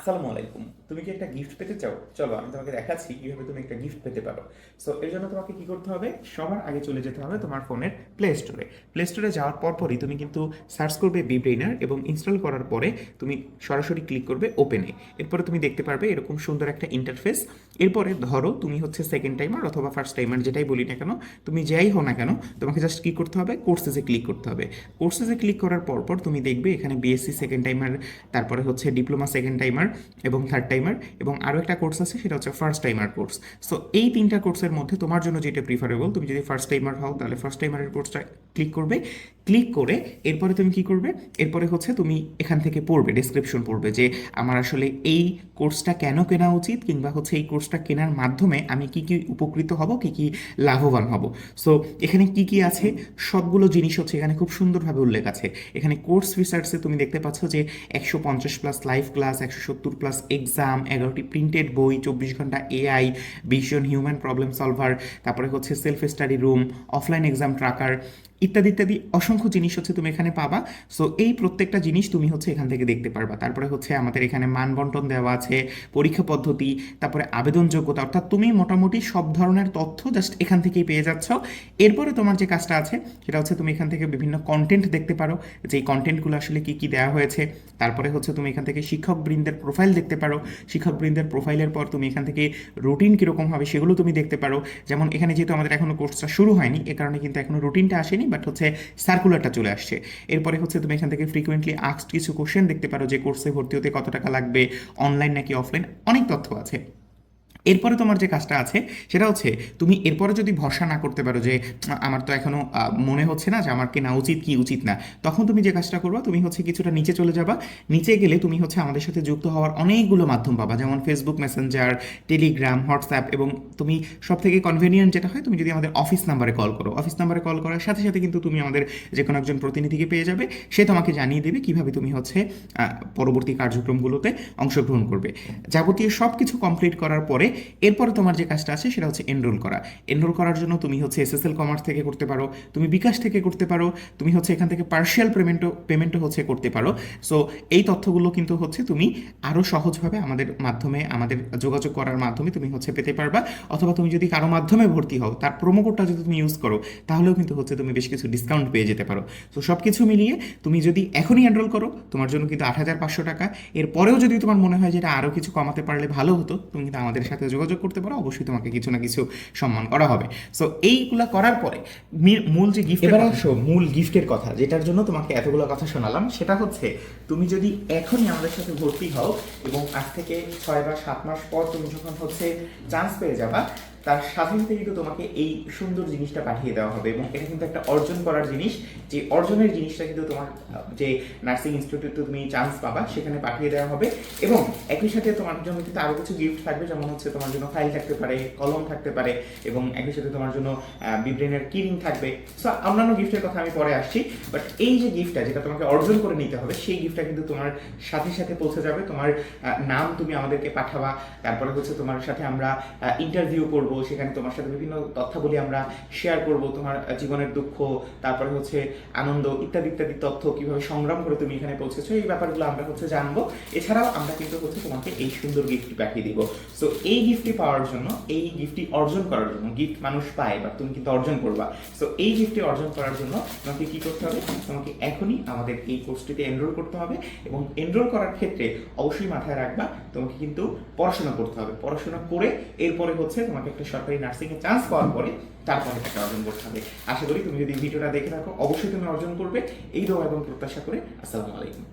আসসালামু আলাইকুম। তুমি কি একটা গিফট পেতে চাও? চলো, আমি তোমাকে দেখাচ্ছি কীভাবে তুমি একটা গিফট পেতে পারো। সো এর জন্য তোমাকে কি করতে হবে? সবার আগে চলে যেতে হবে তোমার ফোনের প্লে স্টোরে প্লে স্টোরে যাওয়ার পরপরই তুমি কিন্তু সার্চ করবে বি ব্রেইনার এবং ইনস্টল করার পরে তুমি সরাসরি ক্লিক করবে ওপেনে এরপরে তুমি দেখতে পারবে এরকম সুন্দর একটা ইন্টারফেস এরপরে ধরো তুমি হচ্ছে সেকেন্ড টাইমার অথবা ফার্স্ট টাইমার যেটাই বলি না কেন, তুমি যাই হও না কেন, তোমাকে জাস্ট কি করতে হবে? কোর্সেসে ক্লিক করতে হবে। কোর্সেসে ক্লিক করার পরপর তুমি দেখবে এখানে বিএসসি সেকেন্ড টাইমার তারপরে হচ্ছে ডিপ্লোমা সেকেন্ড টাইমার এবং থার্ড টাইমার এবং আরও একটা কোর্স আছে, সেটা হচ্ছে ফার্স্ট টাইমার কোর্স সো এই তিনটা কোর্সের মধ্যে তোমার জন্য যেটা প্রিফারেবল তুমি যদি ফার্স্ট টাইমার হও, তাহলে ফার্স্ট টাইমারের কোর্সটা ক্লিক করবে। ক্লিক করে এরপরে তুমি কি করবে? এরপরে হচ্ছে তুমি এখান থেকে পড়বে ডিসক্রিপশন পড়বে যে আমার আসলে এই কোর্সটা কেন কেনা উচিত কিংবা হচ্ছে এই কোর্সটা কেনার মাধ্যমে আমি কি কি উপকৃত হব, কি কি লাভবান হব। সো এখানে কি কি আছে? সবগুলো জিনিস হচ্ছে এখানে খুব সুন্দরভাবে উল্লেখ আছে। এখানে কোর্স রিসার্চে তুমি দেখতে পাচ্ছ যে একশো পঞ্চাশ প্লাস লাইভ ক্লাস একশো সত্তর প্লাস এক্সাম এগারোটি প্রিন্টেড বই, চব্বিশ ঘণ্টা AI vision human problem solver তারপরে হচ্ছে self study room offline exam tracker ইত্যাদি ইত্যাদি অসংখ্য জিনিস হচ্ছে তুমি এখানে পাবা। সো এই প্রত্যেকটা জিনিস তুমি হচ্ছে এখান থেকে দেখতে পারবা। তারপরে হচ্ছে আমাদের এখানে মান বন্টন দেওয়া আছে, পরীক্ষা পদ্ধতি, তারপরে আবেদন যোগ্যতা। অর্থাৎ তুমি মোটামুটি সব ধরনের তথ্য জাস্ট এখান থেকেই পেয়ে যাচ্ছ। এরপরে তোমার যে কাজটা আছে, সেটা হচ্ছে তুমি এখান থেকে বিভিন্ন কন্টেন্ট দেখতে পারো। যে এই কন্টেন্টগুলো আসলে কী কী দেওয়া হয়েছে। তারপরে হচ্ছে তুমি এখান থেকে শিক্ষকবৃন্দের প্রোফাইল দেখতে পারো। শিক্ষকবৃন্দের প্রোফাইলের পর তুমি এখান থেকে রুটিন কীরকম হবে, সেগুলো তুমি দেখতে পারো। যেমন এখানে যেহেতু আমাদের এখনও কোর্সটা শুরু হয়নি, এ কারণে কিন্তু এখনও রুটিনটা আসেনি। বাট হচ্ছে সার্কুলারটা চলে আসছে। এরপরে হচ্ছে তুমি এখান থেকে ফ্রিকোয়েন্টলি আক্সড কিছু কোশ্চেন দেখতে পারো যে কোর্সে ভর্তি হতে কত টাকা লাগবে অনলাইন নাকি অফলাইন অনেক তথ্য আছে। এরপরে তোমার যে কাজটা আছে, সেটা হচ্ছে তুমি এরপরে যদি ভরসা না করতে পারো যে, আমার তো এখনও মনে হচ্ছে না যে আমার কেনা উচিত কি উচিত না, তখন তুমি যে কাজটা করবা, তুমি হচ্ছে কিছুটা নিচে চলে যাবা। নিচে গেলে তুমি হচ্ছে আমাদের সাথে যুক্ত হওয়ার অনেকগুলো মাধ্যম পাবা, যেমন ফেসবুক মেসেঞ্জার টেলিগ্রাম হোয়াটসঅ্যাপ এবং তুমি সব থেকে কনভেনিয়েন্ট যেটা হয়, তুমি যদি আমাদের অফিস নাম্বারে কল করো। অফিস নাম্বারে কল করার সাথে সাথে কিন্তু তুমি আমাদের যে কোনো একজন প্রতিনিধিকে পেয়ে যাবে, সে তোমাকে জানিয়ে দেবে কীভাবে তুমি হচ্ছে পরবর্তী কার্যক্রমগুলোতে অংশগ্রহণ করবে। যাবতীয় সব কিছু কমপ্লিট করার পরে এরপরে তোমার যে কাজটা আছে সেটা হচ্ছে এনরোল করা। এনরোল করার জন্য তুমি হচ্ছে এসএসএল কমার্স থেকে করতে পারো, তুমি বিকাশ থেকে করতে পারো, তুমি হচ্ছে এখান থেকে পার্শিয়াল পেমেন্টও পেমেন্টও হচ্ছে করতে পারো। সো এই তথ্যগুলো কিন্তু হচ্ছে তুমি আরও সহজভাবে আমাদের মাধ্যমে, আমাদের যোগাযোগ করার মাধ্যমে তুমি হচ্ছে পেতে পারবা। অথবা তুমি যদি কারও মাধ্যমে ভর্তি হও, তার প্রোমো কোডটা যদি তুমি ইউজ করো, তাহলেও কিন্তু হচ্ছে তুমি বেশ কিছু ডিসকাউন্ট পেয়ে যেতে পারো। তো সব কিছু মিলিয়ে তুমি যদি এখনই এনরোল করো, তোমার জন্য কিন্তু আট হাজার পাঁচশো টাকা। এরপরেও যদি তোমার মনে হয় যে এটা আরও কিছু কমাতে পারলে ভালো হতো, তুমি কিন্তু আমাদের সাথে যোগাযোগ করতে পারো অবশ্যই তোমাকে কিছু না কিছু সম্মান করা হবে। সো এইগুলা করার পরে মূল যে গিফট এবার আসো মূল গিফটের কথা যেটার জন্য তোমাকে এতগুলো কথা শোনালাম সেটা হচ্ছে তুমি যদি এখনই আমাদের সাথে ভর্তি হও এবং আজ থেকে ছয় বা সাত মাস পর তুমি যখন হচ্ছে চান্স পেয়ে যাবা তার সাথে সাথে কিন্তু তোমাকে এই সুন্দর জিনিসটা পাঠিয়ে দেওয়া হবে এবং এটা কিন্তু একটা অর্জন করার জিনিস। যে অর্জনের জিনিসটা কিন্তু তোমার, যে নার্সিং ইনস্টিটিউটে তুমি চান্স পাবা, সেখানে পাঠিয়ে দেওয়া হবে। এবং একই সাথে তোমার জন্য কিন্তু আরও কিছু গিফট থাকবে, যেমন হচ্ছে তোমার জন্য ফাইল থাকতে পারে, কলম থাকতে পারে এবং একই সাথে তোমার জন্য বিব্রেনের কিরিং থাকবে। সো অন্যান্য গিফটের কথা আমি পরে আসছি। বাট এই যে গিফটটা যেটা তোমাকে অর্জন করে নিতে হবে, সেই গিফটটা কিন্তু তোমার সাথে সাথে পৌঁছে যাবে। তোমার নাম তুমি আমাদেরকে পাঠাবা। তারপরে হচ্ছে তোমার সাথে আমরা ইন্টারভিউ করব। সেখানে তোমার সাথে বিভিন্ন তথ্যাবলী আমরা শেয়ার করব, তোমার জীবনের দুঃখ, তারপরে হচ্ছে আনন্দ ইত্যাদি ইত্যাদি তথ্য কীভাবে সংগ্রাম করে তুমি এখানে পৌঁছেছো, এই ব্যাপারগুলো আমরা হচ্ছে জানব। এছাড়াও আমরা কিন্তু হচ্ছে তোমাকে এই সুন্দর গিফটটি পাঠিয়ে দিব। সো এই গিফটটি পাওয়ার জন্য, এই গিফটটি অর্জন করার জন্য গিফট মানুষ পায় বা তুমি কিন্তু অর্জন করবা। সো এই গিফটটি অর্জন করার জন্য তোমাকে কি করতে হবে? তোমাকে এখনই আমাদের এই কোর্সটিতে এনরোল করতে হবে এবং এনরোল করার ক্ষেত্রে অবশ্যই মাথায় রাখবা, তোমাকে কিন্তু পড়াশোনা করতে হবে। পড়াশোনা করে এরপরে হচ্ছে তোমাকে একটা সরকারি নার্সিংয়ে চান্স পাওয়ার পরে তারপরে টাকা অর্জন করতে হবে। আশা করি তুমি যদি ভিডিওটা দেখে থাকো, অবশ্যই তুমি অর্জন করবে। এই দোয়া এবং প্রত্যাশা করে, আসসালামু আলাইকুম।